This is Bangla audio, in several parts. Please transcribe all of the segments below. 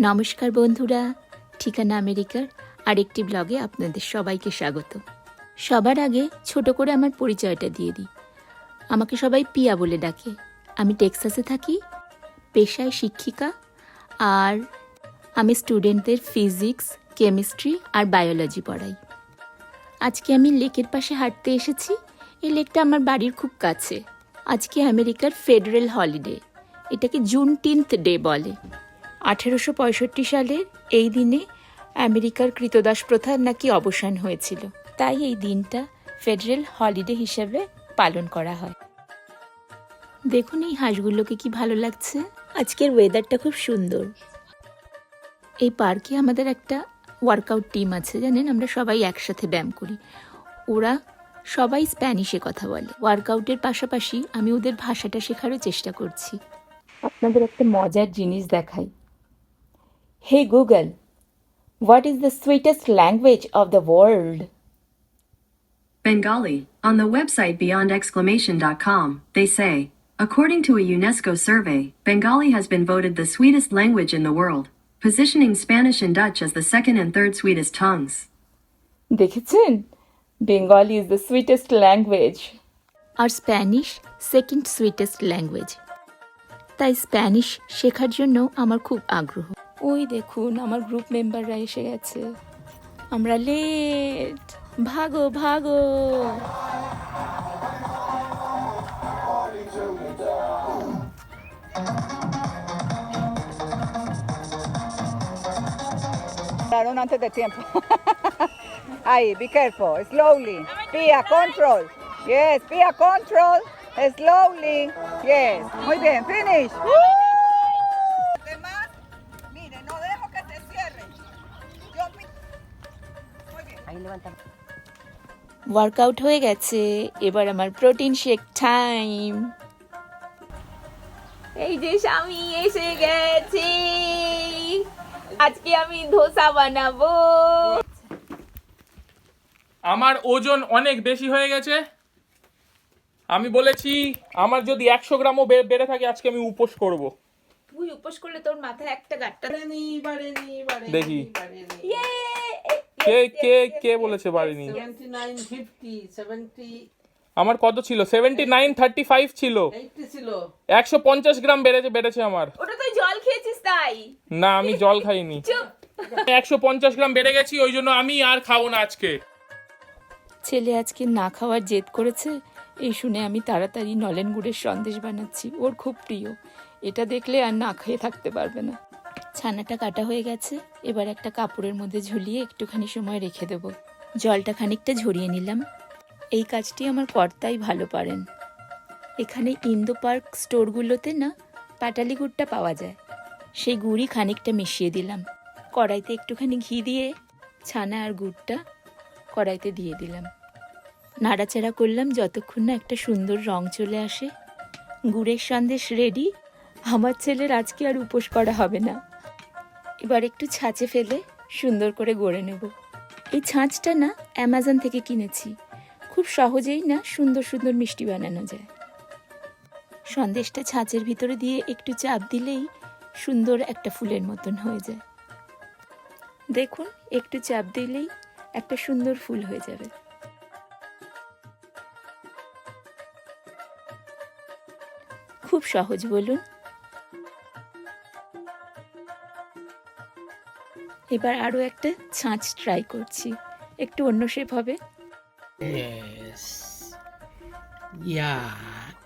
নমস্কার বন্ধুরা, ঠিকানা আমেরিকার আরেকটি ব্লগে আপনাদের সবাইকে স্বাগত। সবার আগে ছোট করে আমার পরিচয়টা দিয়ে দিই। আমাকে সবাই পিয়া বলে ডাকে। আমি টেক্সাসে থাকি, পেশায় শিক্ষিকা, আর আমি স্টুডেন্টদের ফিজিক্স, কেমিস্ট্রি আর বায়োলজি পড়াই। আজকে আমি লেকের পাশে হাঁটতে এসেছি। এই লেকটা আমার বাড়ির খুব কাছে। আজকে আমেরিকার ফেডারেল হলিডে। এটাকে জুন টিন্থ ডে বলে। আঠেরোশো পঁয়ষট্টি সালের এই দিনে আমেরিকার কৃতদাস প্রথার নাকি অবসান হয়েছিল। তাই এই দিনটা ফেডারেল হলিডে হিসেবে পালন করা হয়। দেখুন এই হাঁসগুলোকে কি ভালো লাগছে। আজকের ওয়েদারটা খুব সুন্দর। এই পার্কে আমাদের একটা ওয়ার্কআউট টিম আছে জানেন? আমরা সবাই একসাথে ব্যায়াম করি। ওরা সবাই স্প্যানিশে কথা বলে। ওয়ার্কআউটের পাশাপাশি আমি ওদের ভাষাটা শেখারও চেষ্টা করছি। আপনাদের একটা মজার জিনিস দেখাই। Hey Google what is the sweetest language of the world Bengali. On the website beyondexclamation.com, they say, according to a UNESCO survey, Bengali has been voted the sweetest language in the world, positioning Spanish and Dutch as the second and third sweetest tongues. দেখেছেন Bengali is the sweetest language R Spanish second sweetest language তাই স্প্যানিশ শেখার জন্য আমার খুব আগ্রহ ওই দেখুন আমার গ্রুপ মেম্বাররা এসে গেছে আমরা লেট ভাগো ভাগো Pararon antes de tiempo. Ahí, be careful. Slowly. Pia, control. Yes, Pia, control. Slowly. Yes. Muy bien, finish. Demás, Workout হয়ে গেছে এবার আমার প্রোটিন শেক টাইম এই যে স্বামী এসে গেছে। আজকে আমি ধোসা বানাবো। আমার ওজন অনেক বেশি হয়ে গেছে। আমি বলেছি আমার যদি একশো গ্রামও বেড়ে থাকে আজকে আমি উপোস করব। তুই উপোস করলে তোর মাথায় একটা গাট্টা দেখি। ইয়ে! কে কে কে বলেছে বাড়িনি? 79, 50, 70, আমার কত ছিল? সেভেন্টি নাইন থার্টি ফাইভ ছিল। একশো পঞ্চাশ গ্রাম বেড়েছে বেড়েছে আমার। ওটা তুই জল খেয়েছিস তাই? না আমি জল খাইনি। একশো পঞ্চাশ গ্রাম বেড়ে গেছি ওই জন্য আমি আর খাব না আজকে। ছেলে আজকে না খাওয়ার জেদ করেছে? এই শুনে আমি তাড়াতাড়ি নলেন গুড়ের সন্দেশ বানাচ্ছি। ওর খুব প্রিয়। এটা দেখলে আর না খেয়ে থাকতে পারবে না। ছানাটা কাটা হয়ে গেছে। এবার একটা কাপড়ের মধ্যে ঝুলিয়ে একটুখানি সময় রেখে দেব। জলটা খানিকটা ঝরিয়ে নিলাম। এই কাজটি আমার কর্তাই ভালো পারেন। এখানে ইন্দো পার্ক স্টোরগুলোতে না পাটালি গুড়টা পাওয়া যায়। সেই গুড়ই খানিকটা মিশিয়ে দিলাম। কড়াইতে একটুখানি ঘি দিয়ে ছানা আর গুড়টা কড়াইতে দিয়ে দিলাম। নাড়াচাড়া করলাম যতক্ষণ না একটা সুন্দর রং চলে আসে। গুড়ের সন্দেশ রেডি আমার ছেলের আজকে আর উপোস করা হবে না। এবার একটু ছাঁচে ফেলে সুন্দর করে গড়ে নেব। এই ছাঁচটা না অ্যামাজন থেকে কিনেছি। খুব সহজেই না সুন্দর সুন্দর মিষ্টি বানানো যায়। সন্দেশটা ছাঁচের ভিতরে দিয়ে একটু চাপ দিলেই সুন্দর একটা ফুলের মতন হয়ে যায়। দেখুন, একটু চাপ দিলেই একটা সুন্দর ফুল হয়ে যাবে। খুব সহজ বলুন এবার আরও একটা ছাঁচ ট্রাই করছি। একটু অন্য শেপ হবে। ইয়া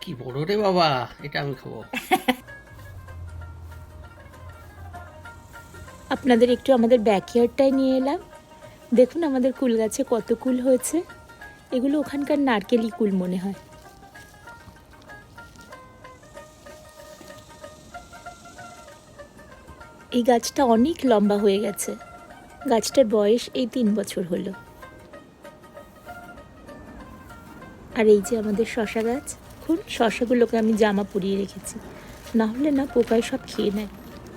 কি বড় রে বাবা এটা আমি খাব। আপনাদের একটু আমাদের ব্যাকইয়ার্ডটায় নিয়ে এলাম। দেখুন আমাদের কুল গাছে কত কুল হয়েছে। এগুলো ওখানকার নারকেলি কুল মনে হয়। এই গাছটা অনেক লম্বা হয়ে গেছে। গাছটার বয়স এই তিন বছর হলো। আর এই যে আমাদের শশা গাছ খুব শশাগুলোকে আমি জামা পরিয়ে রেখেছি। না হলে না পোকায় সব খেয়ে নেয়।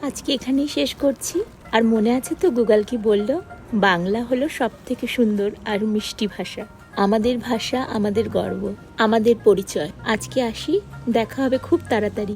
আজকে এখানেই শেষ করছি। আর মনে আছে তো গুগল কি বলল? বাংলা হলো সব থেকে সুন্দর আর মিষ্টি ভাষা। আমাদের ভাষা, আমাদের গর্ব, আমাদের পরিচয়। আজকে আসি, দেখা হবে খুব তাড়াতাড়ি।